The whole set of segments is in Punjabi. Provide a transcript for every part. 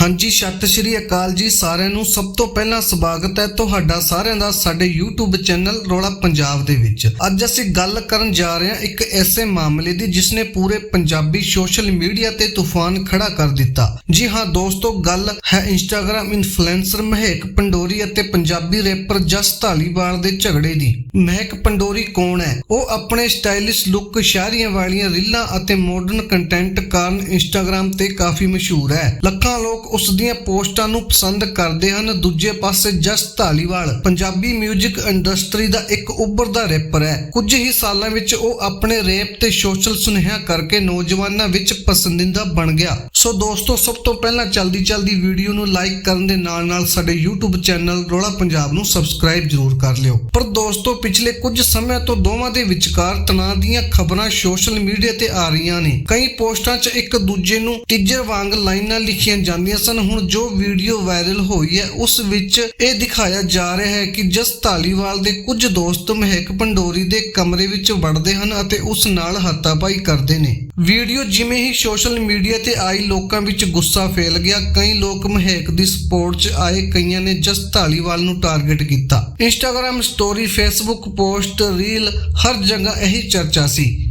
ਹਾਂਜੀ ਸਤਿ ਸ਼੍ਰੀ ਅਕਾਲ ਜੀ ਸਾਰਿਆਂ ਨੂੰ ਸਭ ਤੋਂ ਪਹਿਲਾਂ ਸਵਾਗਤ ਹੈ ਤੁਹਾਡਾ ਸਾਰਿਆਂ ਦਾ ਸਾਡੇ YouTube ਚੈਨਲ ਰੋਲਾ ਪੰਜਾਬ ਦੇ ਵਿੱਚ। ਅੱਜ ਅਸੀਂ ਗੱਲ ਕਰਨ ਜਾ ਰਹੇ ਹਾਂ ਇੱਕ ਐਸੇ ਮਾਮਲੇ ਦੀ ਜਿਸ ਨੇ ਪੂਰੇ ਪੰਜਾਬੀ ਸੋਸ਼ਲ ਮੀਡੀਆ ਤੇ ਤੂਫਾਨ ਖੜਾ ਕਰ ਦਿੱਤਾ। ਜੀ ਹਾਂ ਦੋਸਤੋ, ਗੱਲ ਹੈ ਇੰਸਟਾਗ੍ਰam ਇਨਫਲੂਐਂਸਰ ਮਹਿਕ ਪੰਡੋਰੀ ਅਤੇ ਪੰਜਾਬੀ ਰੈਪਰ ਜਸ ਧਾਲੀਵਾਲ ਦੇ ਝਗੜੇ ਦੀ। ਮਹਿਕ ਪੰਡੋਰੀ ਕੌਣ ਹੈ? ਉਹ ਆਪਣੇ ਸਟਾਈਲਿਸ਼ ਲੁੱਕ ਸ਼ਾਇਰੀਆਂ ਵਾਲੀਆਂ ਰੀਲਾਂ ਅਤੇ ਮਾਡਰਨ ਕੰਟੈਂਟ ਕਾਰਨ ਇੰਸਟਾਗ੍ਰam ਤੇ ਕਾਫੀ ਮਸ਼ਹੂਰ ਹੈ। ਲੱਖਾਂ ਲੋਕ ਉਸ ਦੀਆਂ ਪੋਸਟਾਂ ਨੂੰ ਪਸੰਦ ਕਰਦੇ ਹਨ। ਦੂਜੇ ਪਾਸੇ ਜਸ ਧਾਲੀਵਾਲ, ਪੰਜਾਬੀ 뮤직 ਇੰਡਸਟਰੀ ਦਾ ਇੱਕ ਉੱਭਰਦਾ ਰੈਪਰ ਹੈ। ਕੁਝ ਹੀ ਸਾਲਾਂ ਵਿੱਚ ਉਹ ਆਪਣੇ ਰੈਪ ਤੇ ਸੋਸ਼ਲ ਸੁਨੇਹਾ ਕਰਕੇ ਨੌਜਵਾਨਾਂ ਵਿੱਚ ਪਸੰਦੀਦਾ ਬਣ ਗਿਆ। ਸੋ ਦੋਸਤੋ, ਸਭ ਤੋਂ ਪਹਿਲਾਂ ਚਲਦੀ ਚਲਦੀ ਵੀਡੀਓ ਨੂੰ ਲਾਈਕ ਕਰਨ ਦੇ ਨਾਲ ਨਾਲ ਸਾਡੇ YouTube ਚੈਨਲ ਰੋਲਾ ਪੰਜਾਬ ਨੂੰ ਸਬਸਕ੍ਰਾਈਬ ਜ਼ਰੂਰ ਕਰ ਲਿਓ। ਪਰ ਦੋਸਤੋ, ਪਿਛਲੇ ਕੁਝ ਸਮੇਂ ਤੋਂ ਦੋਵਾਂ ਦੇ ਵਿਚਕਾਰ ਤਣਾਅ ਦੀਆਂ ਖਬਰਾਂ ਸੋਸ਼ਲ ਮੀਡੀਆ ਤੇ ਆ ਰਹੀਆਂ ਨੇ। ਕਈ ਪੋਸਟਾਂ 'ਚ ਇੱਕ ਦੂਜੇ ਨੂੰ ਟੀਜਰ ਵਾਂਗ ਲਾਈਨਾਂ ਲਿਖੀਆਂ ਜਾਂਦੀਆਂ ਸਨ ਹੁਣ ਜੋ ਵੀਡੀਓ ਵਾਇਰਲ ਹੋਈ ਹੈ, ਉਸ ਵਿੱਚ ਇਹ ਦਿਖਾਇਆ ਜਾ ਰਿਹਾ ਹੈ ਕਿ ਜਸ ਧਾਲੀਵਾਲ ਦੇ ਕੁਝ ਦੋਸਤ ਮਹਿਕ ਪੰਡੋਰੀ ਦੇ ਕਮਰੇ ਵਿੱਚ ਵੜਦੇ ਹਨ ਅਤੇ ਉਸ ਨਾਲ ਹੱਤਾਪਾਈ ਕਰਦੇ ਨੇ। ਵੀਡੀਓ ਜਿਵੇਂ ਹੀ ਸੋਸ਼ਲ ਮੀਡੀਆ ਤੇ ਆਈ ਲੋਕਾਂ ਵਿੱਚ ਗੁੱਸਾ ਫੈਲ ਗਿਆ, ਕਈ ਲੋਕ ਮਹਿਕ ਦੀ ਸਪੋਰਟ 'ਚ ਆਏ, ਕਈਆਂ ਨੇ ਜਸ ਧਾਲੀਵਾਲ ਨੂੰ ਟਾਰਗੇਟ ਕੀਤਾ। Instagram story, Facebook post, reel, ਹਰ ਜਗ੍ਹਾ ਇਹੀ ਚਰਚਾ ਸੀ।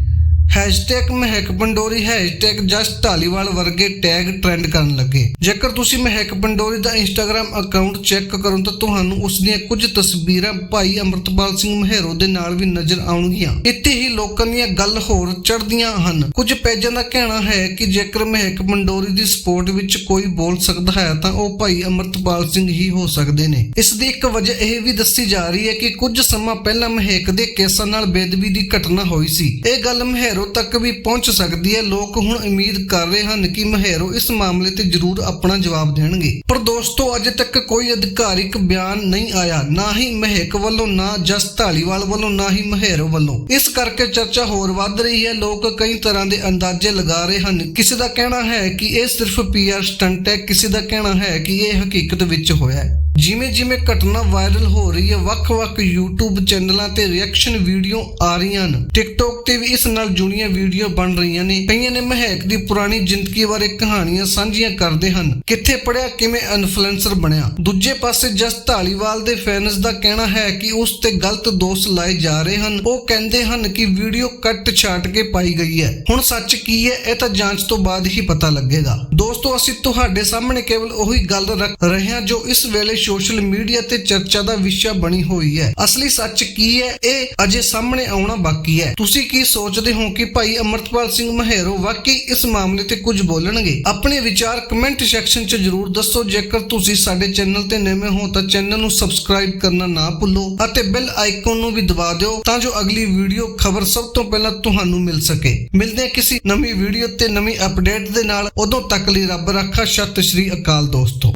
ਹੈਸ਼ਟੈਗ ਮਹਿਕ ਪੰਡੋਰੀ ਹੈਸ਼ਟੈਗ ਜਸਟ ਢਾਲੀਵਾਲ ਵਰਗੇ ਟੈਗ ਟ੍ਰੈਂਡ ਕਰਨ ਲੱਗੇ। ਜੇਕਰ ਤੁਸੀਂ ਮਹਿਕ ਪੰਡੋਰੀ ਦਾ ਇੰਸਟਾਗ੍ਰam ਅਕਾਊਂਟ ਚੈੱਕ ਕਰੋ ਤਾਂ ਤੁਹਾਨੂੰ ਉਸ ਦੀਆਂ ਕੁਝ ਤਸਵੀਰਾਂ ਭਾਈ ਅਮਰਤਪਾਲ ਸਿੰਘ ਮਹਿਰੋ ਦੇ ਨਾਲ ਵੀ ਨਜ਼ਰ ਆਉਣਗੀਆਂ। ਇੱਥੇ ਹੀ ਲੋਕਾਂ ਦੀਆਂ ਗੱਲ ਹੋਰ ਚੜਦੀਆਂ ਹਨ। ਕੁਝ ਪੇਜਾਂ ਦਾ ਕਹਿਣਾ ਹੈ ਕਿ ਜੇਕਰ ਮਹਿਕ ਪੰਡੋਰੀ ਦੀ ਸਪੋਰਟ ਵਿੱਚ ਕੋਈ ਬੋਲ ਸਕਦਾ ਹੈ ਤਾਂ ਉਹ ਭਾਈ ਅਮਰਤਪਾਲ ਸਿੰਘ ਹੀ ਹੋ ਸਕਦੇ ਨੇ। ਇਸ ਦੀ ਇੱਕ ਵਜ੍ਹਾ ਇਹ ਵੀ ਦੱਸੀ ਜਾ ਰਹੀ ਹੈ ਕਿ ਕੁਝ ਸਮਾਂ ਪਹਿਲਾਂ ਮਹਿਕ ਦੇ ਕੇਸਾਂ ਨਾਲ ਬੇਦਬੀ ਦੀ ਘਟਨਾ ਹੋਈ ਸੀ। ਇਹ ਗੱਲ ਮਹਿਰੋ ਮਹਿਰੋ ਤੱਕ ਵੀ ਪਹੁੰਚ ਸਕਦੀ ਹੈ। ਲੋਕ ਹੁਣ ਉਮੀਦ ਕਰ ਰਹੇ ਹਨ ਕਿ ਮਹਿਰੋ ਇਸ ਮਾਮਲੇ ਤੇ ਜ਼ਰੂਰ ਆਪਣਾ ਜਵਾਬ ਦੇਣਗੇ। ਪਰ ਦੋਸਤੋ, ਅਜੇ ਤੱਕ ਕੋਈ ਅਧਿਕਾਰਿਕ ਬਿਆਨ ਨਹੀਂ ਆਇਆ। ਨਾ ਹੀ ਮਹਿਕ ਵੱਲੋਂ, ਨਾ ਜਸ ਢਾਲੀਵਾਲ ਵੱਲੋਂ, ਨਾ ਹੀ ਮਹਿਰੋ ਵੱਲੋਂ। ਇਸ ਕਰਕੇ ਚਰਚਾ ਹੋਰ ਵੱਧ ਰਹੀ ਹੈ। ਲੋਕ ਕਈ ਤਰ੍ਹਾਂ ਦੇ ਅੰਦਾਜ਼ੇ ਲਗਾ ਰਹੇ ਹਨ। ਕਿਸੇ ਦਾ ਕਹਿਣਾ ਹੈ ਕਿ ਇਹ ਸਿਰਫ ਪੀਆਰ ਸਟੰਟ ਹੈ, ਕਿਸੇ ਦਾ ਕਹਿਣਾ ਹੈ ਕਿ ਇਹ ਹਕੀਕਤ ਵਿੱਚ ਹੋਇਆ ਹੈ। ਜਿਵੇਂ ਜਿਵੇਂ ਘਟਨਾ ਵਾਇਰਲ ਹੋ ਰਹੀ ਹੈ, ਵੱਖ-ਵੱਖ YouTube ਚੈਨਲਾਂ ਤੇ ਰਿਐਕਸ਼ਨ ਵੀਡੀਓ ਆ ਰਹੀਆਂ ਹਨ। TikTok ਤੇ ਵੀ ਇਸ ਨਾਲ ਜੁੜੀਆਂ ਵੀਡੀਓ ਬਣ ਰਹੀਆਂ ਨੇ। ਕਈਆਂ ਨੇ ਮਹਿਕ ਦੀ ਪੁਰਾਣੀ ਜ਼ਿੰਦਗੀ ਬਾਰੇ ਕਹਾਣੀਆਂ ਸਾਂਝੀਆਂ ਕਰਦੇ ਹਨ। ਕਿੱਥੇ ਪੜਿਆ ਕਿਵੇਂ ਇਨਫਲੂਐਂਸਰ ਬਣਿਆ? ਦੂਜੇ ਪਾਸੇ ਜਸ ਢਾਲੀਵਾਲ ਦੇ ਫੈਨਸ ਦਾ ਕਹਿਣਾ ਹੈ ਕਿ ਉਸ ਤੇ ਗਲਤ ਦੋਸ਼ ਲਾਏ ਜਾ ਰਹੇ ਹਨ। ਉਹ ਕਹਿੰਦੇ ਹਨ ਕਿ ਵੀਡੀਓ ਕੱਟ ਛਾਟ ਕੇ ਪਾਈ ਗਈ ਹੈ। ਹੁਣ ਸੱਚ ਕੀ ਹੈ, ਇਹ ਤਾਂ ਜਾਂਚ ਤੋਂ ਬਾਅਦ ਹੀ ਪਤਾ ਲੱਗੇਗਾ। ਦੋਸਤੋ, ਅਸੀਂ ਤੁਹਾਡੇ ਸਾਹਮਣੇ ਕੇਵਲ ਉਹੀ ਗੱਲ ਰੱਖ ਰਹੇ ਹਾਂ ਜੋ ਇਸ ਵੇਲੇ ਸੋਸ਼ਲ ਮੀਡੀਆ ਤੇ ਚਰਚਾ ਦਾ ਵਿਸ਼ਾ ਬਣੀ ਹੋਈ ਹੈ। ਅਸਲੀ ਸੱਚ ਕੀ ਹੈ? ਇਹ ਅਜੇ ਸਾਹਮਣੇ ਆਉਣਾ ਬਾਕੀ ਹੈ। ਤੁਸੀਂ ਕੀ ਸੋਚਦੇ ਹੋ ਕਿ ਭਾਈ ਅਮਰਤਪਾਲ ਸਿੰਘ ਮਹਿਰੋ ਵਾਕਈ ਇਸ ਮਾਮਲੇ ਤੇ ਕੁਝ ਬੋਲਣਗੇ? ਆਪਣੇ ਵਿਚਾਰ ਕਮੈਂਟ ਸੈਕਸ਼ਨ 'ਚ ਜਰੂਰ ਦੱਸੋ। ਜੇਕਰ ਤੁਸੀਂ ਸਾਡੇ ਚੈਨਲ ਤੇ ਨਵੇਂ ਹੋ ਤਾਂ ਚੈਨਲ ਨੂੰ ਸਬਸਕ੍ਰਾਈਬ ਕਰਨਾ ਨਾ ਭੁੱਲੋ ਅਤੇ ਬੈਲ ਆਈਕਨ ਨੂੰ ਵੀ ਦਬਾ ਦਿਓ ਤਾਂ ਜੋ ਅਗਲੀ ਵੀਡੀਓ ਖਬਰ ਸਭ ਤੋਂ ਪਹਿਲਾਂ ਤੁਹਾਨੂੰ ਮਿਲ ਸਕੇ। ਮਿਲਦੇ ਹਾਂ ਕਿਸੇ ਨਵੀਂ ਵੀਡੀਓ ਤੇ ਨਵੀਂ ਅਪਡੇਟ ਦੇ ਨਾਲ। ਉਦੋਂ ਤੱਕ ਲਈ ਰੱਬ ਰੱਖਾ। ਸਤਿ ਸ਼੍ਰੀ ਅਕਾਲ ਦੋਸਤੋ।